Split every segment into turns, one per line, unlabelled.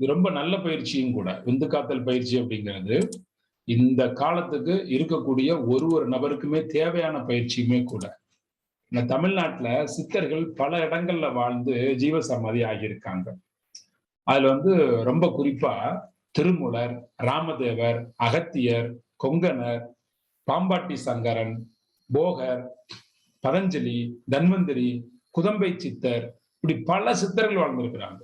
இது ரொம்ப நல்ல பயிற்சியும் கூட விந்து காத்தல் பயிற்சி அப்படிங்கிறது இந்த காலத்துக்கு இருக்கக்கூடிய ஒரு ஒரு நபருக்குமே தேவையான பயிற்சியுமே கூட. இந்த தமிழ்நாட்டுல சித்தர்கள் பல இடங்கள்ல வாழ்ந்து ஜீவசமாதி ஆகியிருக்காங்க. அதுல வந்து ரொம்ப குறிப்பா திருமுலர் ராமதேவர் அகத்தியர் கொங்கணர் பாம்பாட்டி சங்கரன் போகர் பதஞ்சலி தன்வந்திரி குதம்பை சித்தர் இப்படி பல சித்தர்கள் வாழ்ந்திருக்கிறாங்க.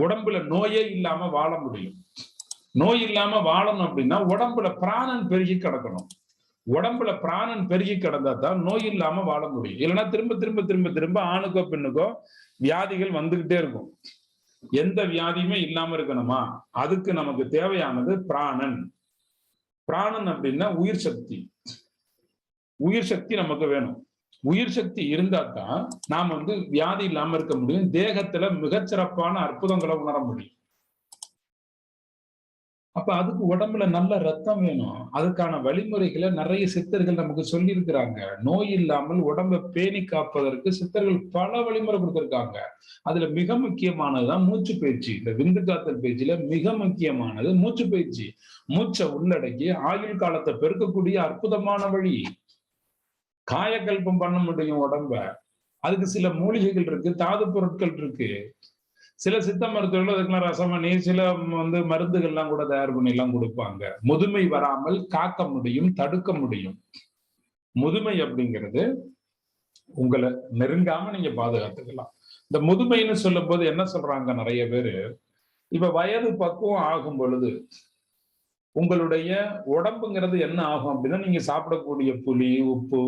உடம்புல நோயே இல்லாம வாழ முடியும். நோய் இல்லாம வாழணும் அப்படின்னா உடம்புல பிராணன் பெருகி கிடக்கணும். உடம்புல பிராணன் பெருகி கிடந்தா தான் நோய் இல்லாம வாழ முடியும். இல்லைன்னா திரும்ப திரும்ப திரும்ப திரும்ப ஆணுக்கோ பெண்ணுக்கோ வியாதிகள் வந்துகிட்டே இருக்கும். எந்த வியாதியுமே இல்லாம இருக்கணுமா? அதுக்கு நமக்கு தேவையானது பிராணன். பிராணன் அப்படின்னா உயிர் சக்தி. உயிர் சக்தி நமக்கு வேணும். உயிர் சக்தி இருந்தா தான் நாம் வந்து வியாதி இல்லாம இருக்க முடியும். தேகத்துல மிகச்சிறப்பான அற்புதங்களை உணர முடியும். அப்ப அதுக்கு உடம்புல நல்ல ரத்தம் வேணும். அதுக்கான வழிமுறைகளை நிறைய சித்தர்கள் நமக்கு சொல்லி இருக்கிறாங்க நோய் இல்லாமல் உடம்பை பேணி காப்பதற்கு சித்தர்கள் பல வழிமுறை கொடுத்திருக்காங்க. அதுல மிக முக்கியமானதுதான் மூச்சு பயிற்சி. இந்த விந்து காத்தல் பயிற்சியில மிக முக்கியமானது மூச்சு பயிற்சி. மூச்சை உள்ளடக்கி ஆயுள் காலத்தை பெருக்கக்கூடிய அற்புதமான வழி. காயக்கல்பம் பண்ண முடியும் உடம்ப. அதுக்கு சில மூலிகைகள் இருக்கு தாது பொருட்கள் இருக்கு. சில சித்த மருத்துவர்கள் அதுக்கெல்லாம் ரசமணி சில வந்து மருந்துகள்லாம் கூட தயார் பண்ணி எல்லாம் கொடுப்பாங்க. முதுமை வராமல் காக்க முடியும் தடுக்க முடியும். முதுமை அப்படிங்கிறது உங்களை நெருங்காம நீங்க பாதுகாத்துக்கலாம். இந்த முதுமைன்னு சொல்லும் போது என்ன சொல்றாங்க நிறைய பேரு? இப்ப வயது பக்குவம் ஆகும் பொழுது உங்களுடைய உடம்புங்கிறது என்ன ஆகும் அப்படின்னா நீங்க சாப்பிடக்கூடிய புளி உப்பு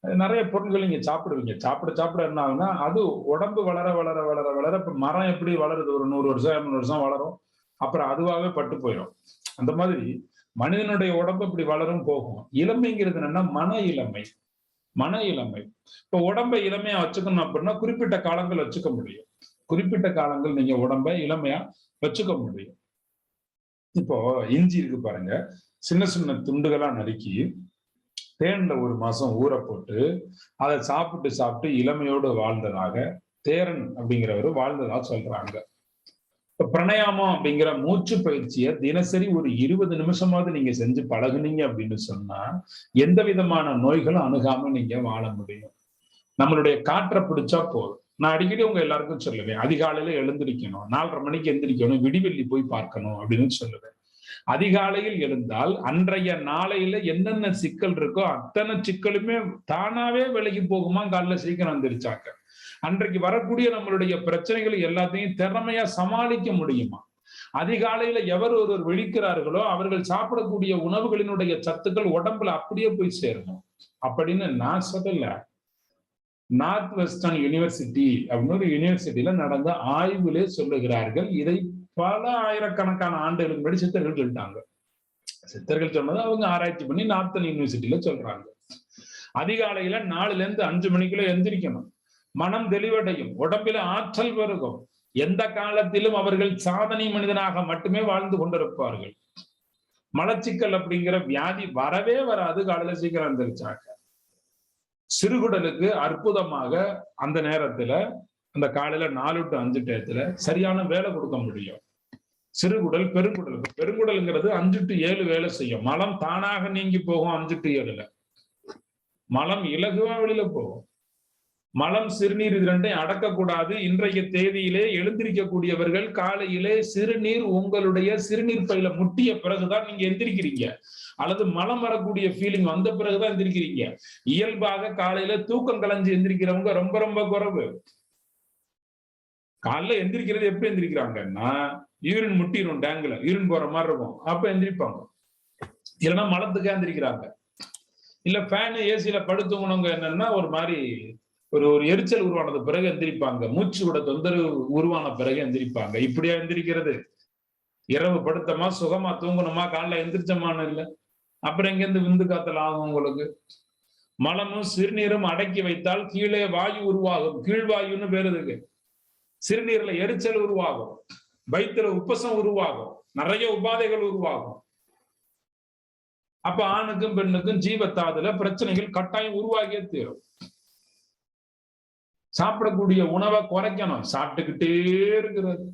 நிறைய பொருட்கள் நீங்க சாப்பிடுவீங்க. சாப்பிட சாப்பிட என்ன ஆகுனா அது உடம்பு வளர வளர வளர வளர இப்ப மரம் எப்படி வளருது? ஒரு நூறு வருஷம் இரநூறு வருஷம் வளரும். அப்புறம் அதுவாகவே பட்டு போயிடும் அந்த மாதிரி மனிதனுடைய உடம்பு இப்படி வளரும் போகும். இளமைங்கிறது என்னன்னா மன இளமை. மன இளமை. இப்ப உடம்பை இளமையா வச்சுக்கணும் அப்படின்னா குறிப்பிட்ட காலங்கள் வச்சுக்க முடியும். குறிப்பிட்ட காலங்கள் நீங்க உடம்பை இளமையா வச்சுக்க முடியும். இப்போ இஞ்சி இருக்கு பாருங்க. சின்ன சின்ன துண்டுகளா நறுக்கி தேன்ல ஒரு மாசம் ஊற போட்டு அதை சாப்பிட்டு சாப்பிட்டு இளமையோடு வாழ்ந்ததாக தேரன் அப்படிங்கிறவர் வாழ்ந்ததா சொல்றாங்க. இப்ப பிரணயாமம் அப்படிங்கிற மூச்சு பயிற்சியை தினசரி ஒரு இருபது நிமிஷமாவது நீங்க செஞ்சு பழகுனீங்க அப்படின்னு சொன்னா எந்த விதமான நோய்களும் அணுகாம நீங்க வாழ முடியும். நம்மளுடைய காற்றை பிடிச்சா போதும். நான் அடிக்கடி உங்க எல்லாருக்கும் சொல்லுவேன் அதிகாலையில எழுந்திருக்கணும் நாலரை மணிக்கு எந்திரிக்கணும் விடிவெள்ளி போய் பார்க்கணும் அப்படின்னு சொல்லுவேன். அதிகாலையில் எழுந்தால் அன்றைய நாளையில என்னென்ன சிக்கல் இருக்கோ அத்தனை சிக்கலுமே தானாவே விலகி போகுமா? காலைல சீக்கிரம் வந்துருச்சாங்க அன்றைக்கு வரக்கூடிய நம்மளுடைய பிரச்சனைகள் எல்லாத்தையும் திறமையா சமாளிக்க முடியுமா? அதிகாலையில எவர் ஒருவர் விழிக்கிறார்களோ அவர்கள் சாப்பிடக்கூடிய உணவுகளினுடைய சத்துக்கள் உடம்புல அப்படியே போய் சேரணும். அப்படின்னு நான் சொல்லல. நார்த் வெஸ்டர்ன் யூனிவர்சிட்டி அப்படின்னு ஒரு யூனிவர்சிட்டியில நடந்த ஆய்வுலே சொல்லுகிறார்கள். இதை பல ஆயிரக்கணக்கான ஆண்டுகளுக்கு முன்னாடி சித்தர்கள் சொல்லிட்டாங்க. சித்தர்கள் சொன்னதை அவங்க ஆராய்ச்சி பண்ணி நார்த்தன் யூனிவர்சிட்டியில சொல்றாங்க. அதிகாலையில நாலுல இருந்து அஞ்சு மணிக்குள்ள எந்திரிக்கணும். மனம் தெளிவடையும். உடம்பில ஆற்றல் பெருகும். எந்த காலத்திலும் அவர்கள் சாதனை மனிதனாக மட்டுமே வாழ்ந்து கொண்டிருப்பார்கள். மலச்சிக்கல் அப்படிங்கிற வியாதி வரவே வராது. காலையில சீக்கிரம் எந்திரிச்சாங்க. சிறுகுடலுக்கு அற்புதமாக அந்த நேரத்துல அந்த காலையில நாலு டு அஞ்சு டயத்துல சரியான வேலை கொடுக்க முடியும். சிறுகுடல் பெருங்குடல். பெருங்குடல்ங்கிறது அஞ்சு டு ஏழு வேலை செய்யும். மலம் தானாக நீங்கி போகும் அஞ்சு டு ஏழுல. மலம் இலகுவா வெளியில போகும். மலம் சிறுநீர் இது ரெண்டையும் அடக்கக்கூடாது. இன்றைய தேதியிலே எழுந்திருக்கக்கூடியவர்கள் காலையிலே சிறுநீர் உங்களுடைய சிறுநீர் பையில முட்டிய பிறகுதான் நீங்க எந்திரிக்கிறீங்க. அல்லது மலம் வரக்கூடிய ஃபீலிங் வந்த பிறகுதான் எந்திரிக்கிறீங்க. இயல்பாக காலையில தூக்கம் கலைஞ்சு எந்திரிக்கிறவங்க ரொம்ப ரொம்ப குறைவு. காலைல எந்திரிக்கிறது எப்ப எந்திரிக்கிறாங்கன்னா யூரின் முட்டிடும் டேங்க்ல யூரின் போற மாதிரி இருக்கும். அப்ப எந்திரிப்பாங்க. இல்லைன்னா மலத்துக்கே எந்திரிக்கிறாங்க. இல்ல ஃபேனு ஏசியில படுத்துவனவங்க என்னன்னா ஒரு மாதிரி ஒரு ஒரு எரிச்சல் உருவானது பிறகு எந்திரிப்பாங்க. மூச்சு விட தொந்தரவு உருவான பிறகு எந்திரிப்பாங்க. இப்படியா எந்திரிக்கிறது? இரவு படுத்தமா சுகமா தூங்கணுமா? காலைல எந்திரிச்சமான்னு இல்லை. அப்புறம் எங்கேருந்து விந்து காத்தல் ஆகும் உங்களுக்கு? மலமும் சிறுநீரும் அடக்கி வைத்தால் கீழே வாயு உருவாகும். கீழ்வாயுன்னு பேருதுக்கு சிறுநீர்ல எரிச்சல் உருவாகும். வயிற்றுல உப்பசம் உருவாகும். நிறைய உபாதைகள் உருவாகும். அப்ப ஆணுக்கும் பெண்ணுக்கும் ஜீவத்தாதுல பிரச்சனைகள் கட்டாயம் உருவாகியே தீரும். சாப்பிடக்கூடிய உணவை குறைக்கணும். சாப்பிட்டுக்கிட்டே இருக்கிறது.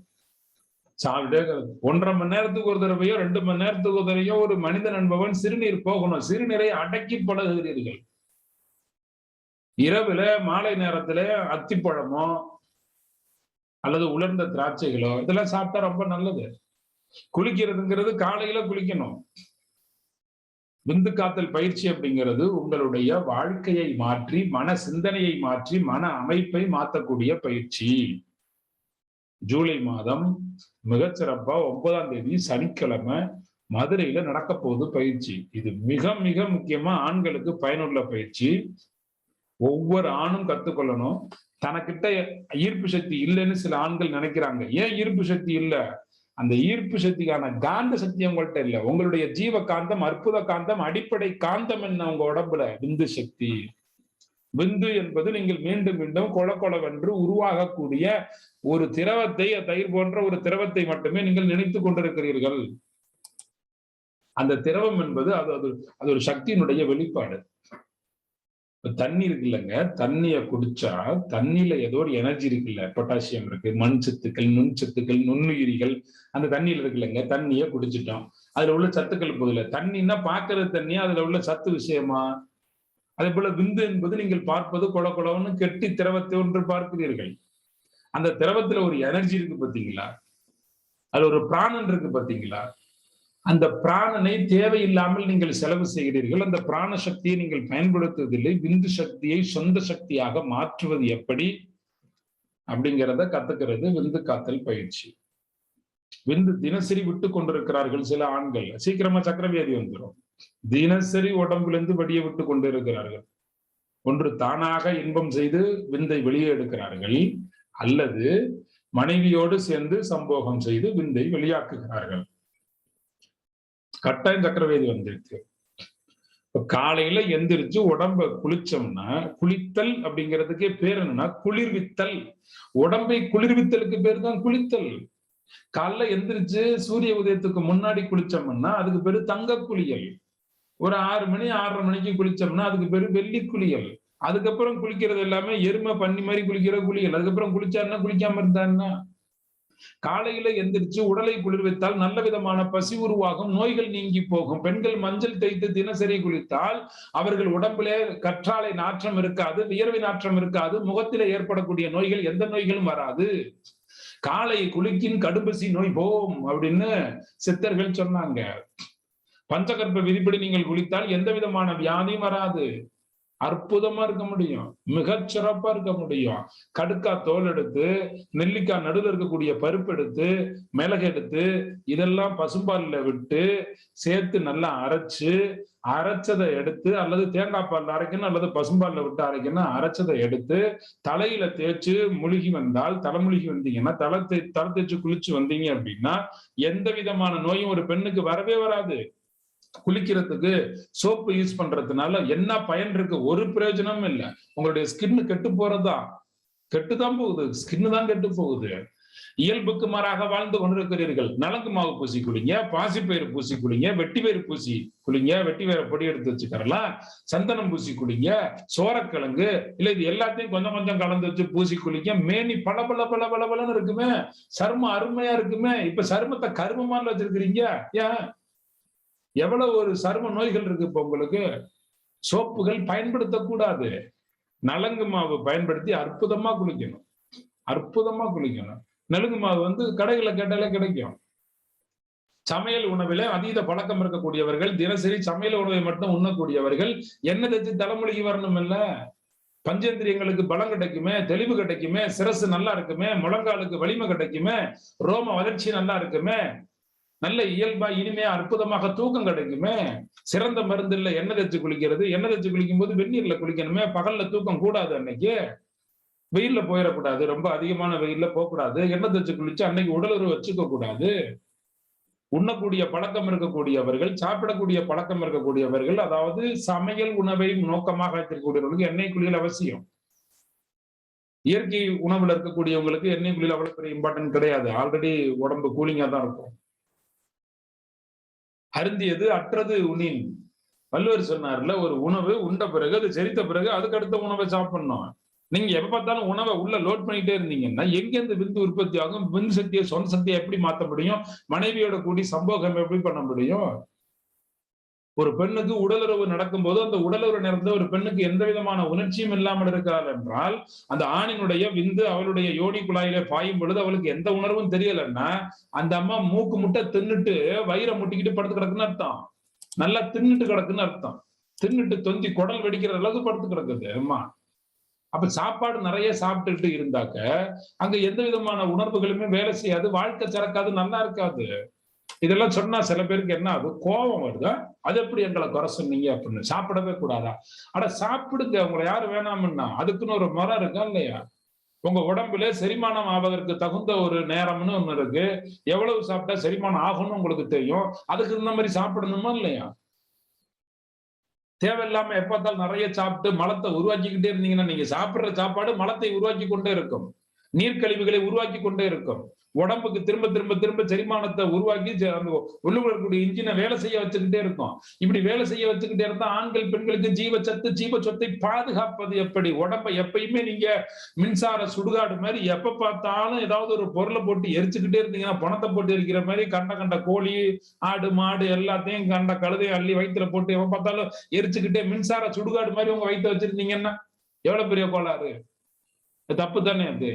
சாப்பிட்டே ஒன்றரை மணி நேரத்துக்கு ஒரு தடவையோ ரெண்டு மணி நேரத்துக்கு ஒரு தடவையோ ஒரு மனிதன் என்பவன் சிறுநீர் போகணும். சிறுநீரை அடக்கி பழகுகிறீர்கள். இரவுல மாலை நேரத்துல அத்திப்பழமோ அல்லது உலர்ந்த திராட்சைகளோ இதெல்லாம் சாப்பிட்டா ரொம்ப நல்லது. குளிக்கிறதுங்கிறது காலையில குளிக்கணும். விந்து காத்தல் பயிற்சி அப்படிங்கிறது உங்களுடைய வாழ்க்கையை மாற்றி மன சிந்தனையை மாற்றி மன அமைப்பை மாற்றக்கூடிய பயிற்சி. ஜூலை மாதம் மிகச்சிறப்பா ஒன்பதாம் தேதி சனிக்கிழமை மதுரையில நடக்க போகுது பயிற்சி. இது மிக மிக முக்கியமா ஆண்களுக்கு பயனுள்ள பயிற்சி. ஒவ்வொரு ஆணும் கத்துக்கொள்ளணும். தனக்கிட்ட ஈர்ப்பு சக்தி இல்லைன்னு சில ஆண்கள் நினைக்கிறாங்க. ஏன் ஈர்ப்பு சக்தி இல்ல? அந்த ஈர்ப்பு சக்திக்கான காந்த சக்தி உங்கள்கிட்ட இல்ல. உங்களுடைய ஜீவ காந்தம் அற்புத காந்தம் அடிப்படை காந்தம் என்ன உங்க உடம்புல? விந்து சக்தி. விந்து என்பது நீங்கள் மீண்டும் மீண்டும் கொல கொலவென்று உருவாகக்கூடிய ஒரு திரவத்தை தயிர் போன்ற ஒரு திரவத்தை மட்டுமே நீங்கள் நினைத்துக் கொண்டிருக்கிறீர்கள். அந்த திரவம் என்பது அது அது அது ஒரு சக்தியினுடைய வெளிப்பாடு. இப்ப தண்ணி இருக்குல்லங்க. தண்ணிய குடிச்சா தண்ணியில ஏதோ ஒரு எனர்ஜி இருக்குல்ல. பொட்டாசியம் இருக்கு மண் சத்துக்கள் நுண் சத்துக்கள் நுண்ணுயிரிகள் அந்த தண்ணியில இருக்கு இல்லைங்க தண்ணிய குடிச்சிட்டோம். அதுல உள்ள சத்துக்கள் போதில்ல. தண்ணின்னா பாக்குறது தண்ணி அதுல உள்ள சத்து விஷயமா? அதே போல விந்து என்பது நீங்கள் பார்ப்பது கொல கொலன்னு கெட்டி திரவத்தை ஒன்று பார்க்கிறீர்கள். அந்த திரவத்துல ஒரு எனர்ஜி இருக்கு பாத்தீங்களா? அதுல ஒரு பிராணன் இருக்கு பாத்தீங்களா? அந்த பிராணனை தேவையில்லாமல் நீங்கள் செலவு செய்கிறீர்கள். அந்த பிராண சக்தியை நீங்கள் பயன்படுத்துவதில்லை. விந்து சக்தியை சொந்த சக்தியாக மாற்றுவது எப்படி? அப்படிங்கிறத கத்துக்கிறது விந்து காத்தல் பயிற்சி. விந்து தினசரி விட்டு கொண்டிருக்கிறார்கள் சில ஆண்கள். சீக்கிரமா சக்கரவியாதி வந்துடும் தினசரி உடம்பிலிருந்து வடிய வெளியே விட்டு கொண்டு இருக்கிறார்கள் ஒன்று தானாக இன்பம் செய்து விந்தை வெளியே எடுக்கிறார்கள். அல்லது மனைவியோடு சேர்ந்து சம்போகம் செய்து விந்தை வெளியாக்குகிறார்கள். கட்டாயம் சக்கரவேதி வந்துருக்கு. இப்ப காலையில எந்திரிச்சு உடம்ப குளிச்சோம்னா குளித்தல் அப்படிங்கிறதுக்கே பேர் என்னன்னா குளிர்வித்தல். உடம்பை குளிர்வித்தலுக்கு பேர் தான் குளித்தல். காலைல எந்திரிச்சு சூரிய உதயத்துக்கு முன்னாடி குளிச்சோம்னா அதுக்கு பேரு தங்க குளியல் ஒரு ஆறு மணி ஆறரை மணிக்கு குளிச்சோம்னா அதுக்கு பேரு வெள்ளி குளியல் அதுக்கப்புறம் குளிக்கிறது எல்லாமே எருமை பண்ணி மாதிரி குளிக்கிற குளியல். அதுக்கப்புறம் குளிச்சாருன்னா குளிக்காம இருந்தாருன்னா காலையில எந்திரிச்சு உடலை குளிர்வித்தால் நல்ல விதமான பசி உருவாகும் நோய்கள் நீங்கி போகும். பெண்கள் மஞ்சள் தேய்த்து தினசரி குளித்தால் அவர்கள் உடம்பிலே கற்றாழை நாற்றம் இருக்காது வியர்வை நாற்றம் இருக்காது முகத்திலே ஏற்படக்கூடிய நோய்கள் எந்த நோய்களும் வராது. காலை குளிக்கின் கடும்பசி நோய் போம் அப்படின்னு சித்தர்கள் சொன்னாங்க. பஞ்சகற்ப விதிப்படி நீங்கள் குளித்தால் எந்த விதமான வியாதியும் வராது. அற்புதமா இருக்க முடியும். மிகச்சிறப்பா இருக்க முடியும். கடுக்கா தோல் எடுத்து நெல்லிக்காய் நடுவில் இருக்கக்கூடிய பருப்பு எடுத்து மிளகு எடுத்து இதெல்லாம் பசும்பாலில் விட்டு சேர்த்து நல்லா அரைச்சு அரைச்சதை எடுத்து அல்லது தேங்காய் பால்ல அரைக்கணும் அல்லது பசும்பாலில் விட்டு அரைக்கணும் அரைச்சதை எடுத்து தலையில தேய்ச்சு முழுகி வந்தால் தலைமுழுகி வந்தீங்கன்னா தலை தே தலை தேய்ச்சி குளிச்சு வந்தீங்க அப்படின்னா எந்த விதமான நோயும் ஒரு பெண்ணுக்கு வரவே வராது. குளிக்கிறதுக்கு சோப்பு யூஸ் பண்றதுனால என்ன பயன் இருக்கு? ஒரு பிரயோஜனமும் இல்லை. உங்களுடைய ஸ்கின் கெட்டு போறதுதான். கெட்டுதான் போகுது. ஸ்கின் தான் கெட்டு போகுது. இயல்புக்கு மாறாக வாழ்ந்து கொண்டிருக்கிறீர்கள். நலங்கு மாவு பூசி குளிங்க பாசிப்பயிறு பூசி குளிங்க வெட்டி பயிறு பூசி குளிங்க வெட்டி வேற பொடி எடுத்து வச்சுக்கிறலாம் சந்தனம் பூசி குளிங்க சோரக்கிழங்கு இல்ல இது எல்லாத்தையும் கொஞ்சம் கொஞ்சம் கலந்து வச்சு பூசி குளிங்க மேனி பல பல பல பல பலன்னு இருக்குமே. சருமம் அருமையா இருக்குமே. இப்ப சருமத்தை கருமமான வச்சிருக்கிறீங்க. ஏன்? எவ்வளவு ஒரு சரும நோய்கள் இருக்கு இப்போ உங்களுக்கு? சோப்புகள் பயன்படுத்தக்கூடாது. நலங்கு மாவு பயன்படுத்தி அற்புதமா குளிக்கணும். அற்புதமா குளிக்கணும். நலுங்கு மாவு வந்து கடைகளை கேட்டாலே கிடைக்கும். சமையல் உணவில அதீத பழக்கம் இருக்கக்கூடியவர்கள் தினசரி சமையல் உணவை மட்டும் உண்ணக்கூடியவர்கள் எண்ணெய் தச்சு தலைமொழிக்கு வரணும் இல்ல? பஞ்சேந்திரியங்களுக்கு பலம் கிடைக்குமே தெளிவு கிடைக்குமே சிரசு நல்லா இருக்குமே முழங்காலுக்கு வலிமை கிடைக்குமே ரோம வளர்ச்சி நல்லா இருக்குமே நல்ல இயல்பா இனிமையா அற்புதமாக தூக்கம் கிடைக்குமே? சிறந்த மருந்து இல்ல எண்ணெய் தச்சு குளிக்கிறது எண்ணெய் தச்சு குளிக்கும் போது வெந்நீர்ல குளிக்கணுமே? பகல்ல தூக்கம் கூடாது அன்னைக்கு? வெயில்ல போயிடக்கூடாது ரொம்ப அதிகமான வெயில்ல போகக்கூடாது. எண்ணெய் தச்சு குளிச்சு அன்னைக்கு உடலுறவு வச்சுக்க கூடாது உண்ணக்கூடிய பழக்கம் இருக்கக்கூடியவர்கள் சாப்பிடக்கூடிய பழக்கம் இருக்கக்கூடியவர்கள் அதாவது சமையல் உணவை நோக்கமாக வைத்திருக்கக்கூடியவர்களுக்கு எண்ணெய் குளியல் அவசியம். இயற்கை உணவுல இருக்கக்கூடியவங்களுக்கு எண்ணெய் குளியல் அவ்வளவு பெரிய இம்பார்ட்டன்ட் கிடையாது. ஆல்ரெடி உடம்பு கூலிங்கா தான் இருக்கும். அருந்தியது அற்றது உனின். வள்ளுவர் சொன்னார்ல ஒரு உணவு உண்ட பிறகு அது செரித்த பிறகு அதுக்கு அடுத்த உணவை சாப்பிடணும். நீங்க எப்ப பார்த்தாலும் உணவை உள்ள லோட் பண்ணிட்டே இருந்தீங்கன்னா எங்க இருந்து விந்து உற்பத்தி ஆகும்? விந்து சக்தியை சொந்த சக்தியை எப்படி மாத்த முடியும்? மனைவியோட கூடி சம்போகம் எப்படி பண்ண முடியும்? ஒரு பெண்ணுக்கு உடலுறவு நடக்கும்போது அந்த உடலுறவு நடந்த ஒரு பெண்ணுக்கு எந்த விதமான உணர்ச்சியும் இல்லாமல் இருக்கிறாள் என்றால் அந்த ஆணினுடைய விந்து அவளுடைய யோனி குழாயில பாயும் பொழுது அவளுக்கு எந்த உணர்வும் தெரியலன்னா அந்த அம்மா மூக்கு முட்டை தின்னுட்டு வயிறை முட்டிக்கிட்டு படுத்து கிடக்குன்னு அர்த்தம். நல்லா தின்னுட்டு கிடக்குன்னு அர்த்தம். தின்னுட்டு தொந்தி குடல் வெடிக்கிற அளவுக்கு படுத்து கிடக்குது அம்மா. அப்ப சாப்பாடு நிறைய சாப்பிட்டுட்டு இருந்தாக்க அங்க எந்த விதமான உணர்வுகளுமே வேலை செய்யாது வாழ்க்கை சிறக்காது நல்லா இருக்காது. இதெல்லாம் சொன்னா சில பேருக்கு என்ன ஆகுது கோபம் வருதா? அது எப்படி எங்களை குறை சொன்னீங்க அப்படின்னு? சாப்பிடவே கூடாதா? அட சாப்பிடுங்க. உங்களை யாரும் வேணாம்னா? அதுக்குன்னு ஒரு முறை இருக்கா இல்லையா? உங்க உடம்புல செரிமானம் ஆவதற்கு தகுந்த ஒரு நேரம்னு ஒண்ணு இருக்கு. எவ்வளவு சாப்பிட்டா செரிமானம் ஆகும்னு உங்களுக்கு தெரியும். அதுக்கு இந்த மாதிரி சாப்பிடணுமா இல்லையா? தேவையில்லாம எப்ப நிறைய சாப்பிட்டு மலத்தை உருவாக்கிக்கிட்டே இருந்தீங்கன்னா நீங்க சாப்பிடுற சாப்பாடு மலத்தை உருவாக்கி கொண்டே இருக்கும். நீர்க்கழிவுகளை உருவாக்கி கொண்டே இருக்கும். உடம்புக்கு திரும்ப திரும்ப திரும்ப செரிமானத்தை உருவாக்கி அந்த உள்ளுக்குள்ள இருக்கக்கூடிய இன்ஜினை வேலை செய்ய வச்சுக்கிட்டே இருக்கும். இப்படி வேலை செய்ய வச்சுக்கிட்டே இருந்தா ஆண்கள் பெண்களுக்கு ஜீவ சத்து ஜீவ சொத்தை பாதுகாப்பது எப்படி? உடம்ப எப்பயுமே நீங்க மின்சார சுடுகாடு மாதிரி எப்ப பார்த்தாலும் ஏதாவது ஒரு பொருளை போட்டு எரிச்சுக்கிட்டே இருந்தீங்கன்னா பணத்தை போட்டு எரிக்கிற மாதிரி கண்ட கண்ட கோழி ஆடு மாடு எல்லாத்தையும் கண்ட கழுதையும் அள்ளி வயிற்றுல போட்டு எப்ப பார்த்தாலும் எரிச்சுக்கிட்டே மின்சார சுடுகாடு மாதிரி உங்க வயிற்று வச்சிருந்தீங்கன்னா எவ்வளவு பெரிய கோளாறு? தப்பு தானே அது.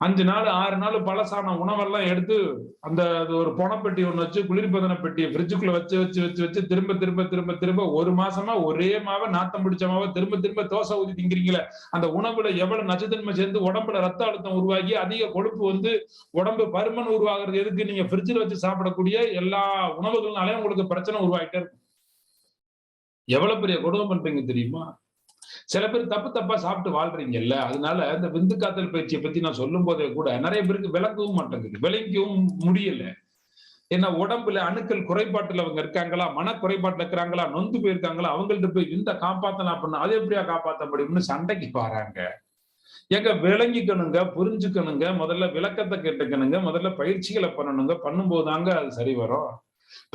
அஞ்சு நாள் ஆறு நாள் பழசான உணவெல்லாம் எடுத்து அந்த ஒரு பொணப்பெட்டி ஒன்று வச்சு குளிர்பதன பெட்டியை ஃப்ரிட்ஜுக்குள்ள வச்சு வச்சு வச்சு வச்சு திரும்ப திரும்ப திரும்ப திரும்ப ஒரு மாசமா ஒரே மாவை நாத்தம் பிடிச்ச மாவை திரும்ப திரும்ப தோசை ஊதி திங்கிறீங்களே? அந்த உணவுல எவ்வளவு நச்சுத்தன்மை சேர்ந்து உடம்புல ரத்த அழுத்தம் உருவாகி அதிக கொழுப்பு வந்து உடம்பு பருமன் உருவாகிறது எதுக்கு? நீங்க ஃப்ரிட்ஜில் வச்சு சாப்பிடக்கூடிய எல்லா உணவுகள்னாலே உங்களுக்கு பிரச்சனை உருவாகிட்டே இருக்கும். எவ்வளவு பெரிய கொடுமை பண்றீங்க தெரியுமா? சில பேர் தப்பு தப்பா சாப்பிட்டு வாழ்றீங்கல்ல அதனால இந்த விந்து காத்தல் பயிற்சியை பத்தி நான் சொல்லும் போதே கூட நிறைய பேருக்கு விளக்கவும் மாட்டேங்குது விளங்கவும் முடியல. ஏன்னா உடம்புல அணுக்கள் குறைபாட்டுல அவங்க இருக்காங்களா மன குறைபாட்டுல இருக்கிறாங்களா நொந்து போயிருக்காங்களா அவங்கள்ட்ட போய் இந்த காப்பாத்தலாம் பண்ண அது எப்படியா காப்பாற்ற முடியும்னு சண்டைக்கு பாறாங்க எங்க விளங்கிக்கணுங்க புரிஞ்சுக்கணுங்க முதல்ல விளக்கத்தை கேட்டுக்கணுங்க முதல்ல பயிற்சிகளை பண்ணணுங்க பண்ணும்போது தாங்க அது சரி வரும்.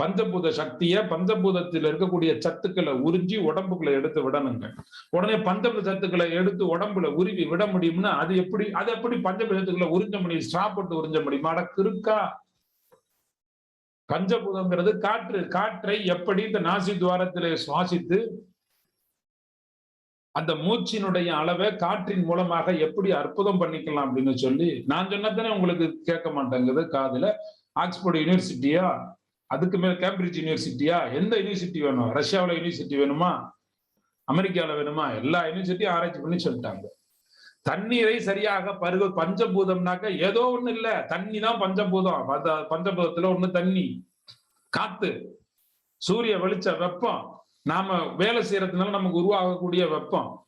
பஞ்சபூத சக்திய பஞ்சபூதத்தில் இருக்கக்கூடிய சத்துக்களை உறிஞ்சி உடம்புக்குள்ள எடுத்து விடணுங்க. உடனே பஞ்சபூத சத்துக்களை எடுத்து உடம்புல உருவி விட முடியும்னா அது எப்படி அது எப்படி பஞ்சபூத சத்துக்களை உறிஞ்ச முடியும்? சாப்பிட்டு உறிஞ்ச முடியுமா? அட கிருக்கா பஞ்சபூதங்கிறது காற்று காற்றை எப்படி இந்த நாசி துவாரத்திலே சுவாசித்து அந்த மூச்சினுடைய அளவை காற்றின் மூலமாக எப்படி அற்புதம் பண்ணிக்கலாம் அப்படின்னு சொல்லி நான் சொன்னதானே உங்களுக்கு கேட்க மாட்டேங்குது காதுல. ஆக்ஸ்போர்ட் யூனிவர்சிட்டியா? அதுக்கு மேல கேம்பிரிட்ஜ் யூனிவர்சிட்டியா எந்த யூனிவர்சிட்டி வேணும்? ரஷ்யாவில் யூனிவர்சிட்டி வேணுமா? அமெரிக்காவில் வேணுமா? எல்லா யூனிவர்சிட்டியும் ஆராய்ச்சி பண்ணி சொல்லிட்டாங்க. தண்ணீரை சரியாக பருக பஞ்சபூதம்னாக்க ஏதோ ஒண்ணு இல்ல. தண்ணி தான் பஞ்சபூதம். பஞ்சபூதத்துல ஒண்ணு தண்ணி. காத்து. சூரிய வெளிச்ச வெப்பம். நாம வேலை செய்யறதுனால நமக்கு உருவாகக்கூடிய வெப்பம்.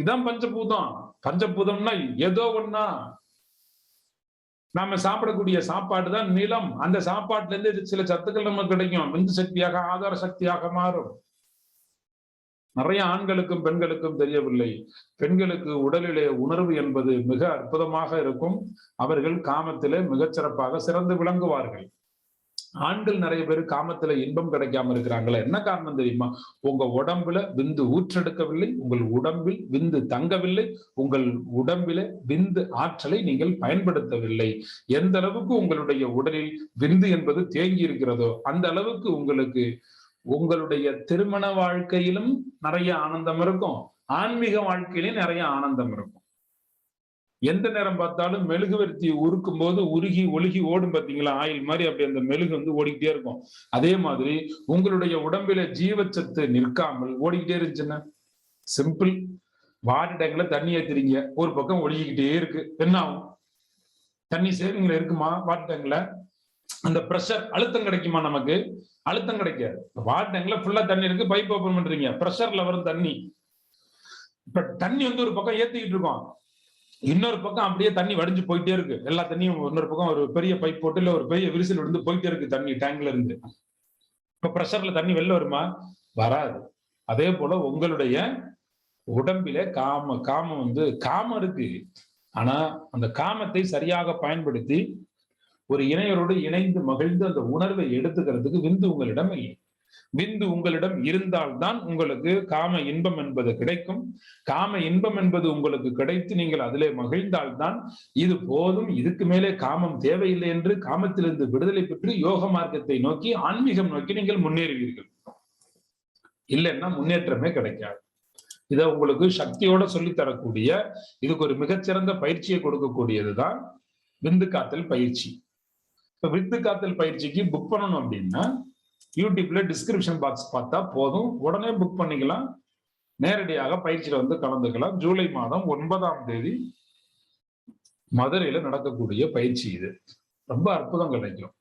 இதான் பஞ்சபூதம். பஞ்சபூதம்னா ஏதோ ஒன்னா நாம சாப்பிடக்கூடிய சாப்பாடு தான் நிலம். அந்த சாப்பாட்டுல இருந்து சில சத்துக்கள் நமக்கு கிடைக்கும். விந்து சக்தியாக ஆதார சக்தியாக மாறும். நிறைய ஆண்களுக்கும் பெண்களுக்கும் தெரியவில்லை. பெண்களுக்கு உடலிலே உணர்வு என்பது மிக அற்புதமாக இருக்கும். அவர்கள் காமத்திலே மிகச்சிறப்பாக சிறந்து விளங்குவார்கள். ஆண்கள் நிறைய பேர் காமத்துல இன்பம் கிடைக்காம இருக்கிறாங்களா. என்ன காரணம் தெரியுமா? உங்க உடம்புல விந்து ஊற்றெடுக்கவில்லை உங்கள் உடம்பில் விந்து தங்கவில்லை உங்கள் உடம்பில விந்து ஆற்றலை நீங்கள் பயன்படுத்தவில்லை. எந்த அளவுக்கு உங்களுடைய உடலில் விந்து என்பது தேங்கி இருக்கிறதோ அந்த அளவுக்கு உங்களுக்கு உங்களுடைய திருமண வாழ்க்கையிலும் நிறைய ஆனந்தம் இருக்கும். ஆன்மீக வாழ்க்கையிலும் நிறைய ஆனந்தம் இருக்கும். எந்த நேரம் பார்த்தாலும் மெழுகுவர்த்தி உருக்கும் போது உருகி ஒழுகி ஓடும் பார்த்தீங்களா? ஆயில் மாதிரி அப்படி அந்த மெழுகு வந்து ஓடிக்கிட்டே இருக்கும். அதே மாதிரி உங்களுடைய உடம்பில ஜீவச்சத்து நிற்காமல் ஓடிக்கிட்டே இருந்துச்சுன்னா சிம்பிள் வாட்டர் டேங்க்ல தண்ணி ஏத்துறீங்க ஒரு பக்கம் ஒழுகிக்கிட்டே இருக்கு. என்ன ஆகும்? தண்ணி சேவிங்ல இருக்குமா வாட்டர் டேங்க்ல அந்த ப்ரெஷர் அழுத்தம் கிடைக்குமா நமக்கு? அழுத்தம் கிடைக்காது. வாட்டர் டேங்க்ல ஃபுல்லா தண்ணி இருக்கு பைப் ஓபன் பண்றீங்க. ப்ரெஷர்ல வரும் தண்ணி. இப்ப தண்ணி வந்து ஒரு பக்கம் ஏத்திக்கிட்டு இருக்கோம். இன்னொரு பக்கம் அப்படியே தண்ணி வடிஞ்சு போயிட்டே இருக்கு. எல்லா தண்ணியும் இன்னொரு பக்கம் ஒரு பெரிய பைப் போட்டு இல்ல ஒரு பெரிய விரிசல் விழுந்து போயிட்டே இருக்கு தண்ணி டேங்க்ல இருந்து. இப்ப ப்ரெஷர்ல தண்ணி வெளில வருமா? வராது. அதே போல உங்களுடைய உடம்பில காம காமம் வந்து காமம் இருக்கு. ஆனா அந்த காமத்தை சரியாக பயன்படுத்தி ஒரு இணையரோடு இணைந்து மகிழ்ந்து அந்த உணர்வை எடுத்துக்கிறதுக்கு விந்து உங்களிடம் இல்லை. விந்து உங்களிடம் இருந்தால்தான் உங்களுக்கு காம இன்பம் என்பது கிடைக்கும். காம இன்பம் என்பது உங்களுக்கு கிடைத்து நீங்கள் அதிலே மகிழ்ந்தால்தான் இது போதும். இதுக்கு மேலே காமம் தேவையில்லை என்று காமத்திலிருந்து விடுதலை பெற்று யோக மார்க்கத்தை நோக்கி ஆன்மீகம் நோக்கி நீங்கள் முன்னேறுவீர்கள். இல்லைன்னா முன்னேற்றமே கிடைக்காது. இதை உங்களுக்கு சக்தியோட சொல்லி தரக்கூடிய இதுக்கு ஒரு மிகச்சிறந்த பயிற்சியை கொடுக்கக்கூடியதுதான் விந்து காத்தல் பயிற்சி. இப்ப விந்து காத்தல் பயிற்சிக்கு புக் பண்ணணும் அப்படின்னா யூடியூப்ல டிஸ்கிரிப்ஷன் பாக்ஸ் பார்த்தா போதும். உடனே புக் பண்ணிக்கலாம். நேரடியாக பயிற்சியில வந்து கலந்துக்கலாம். ஜூலை மாதம் ஒன்பதாம் தேதி மதுரையில நடக்கக்கூடிய பயிற்சி இது. ரொம்ப அற்புதம் கிடைக்கும்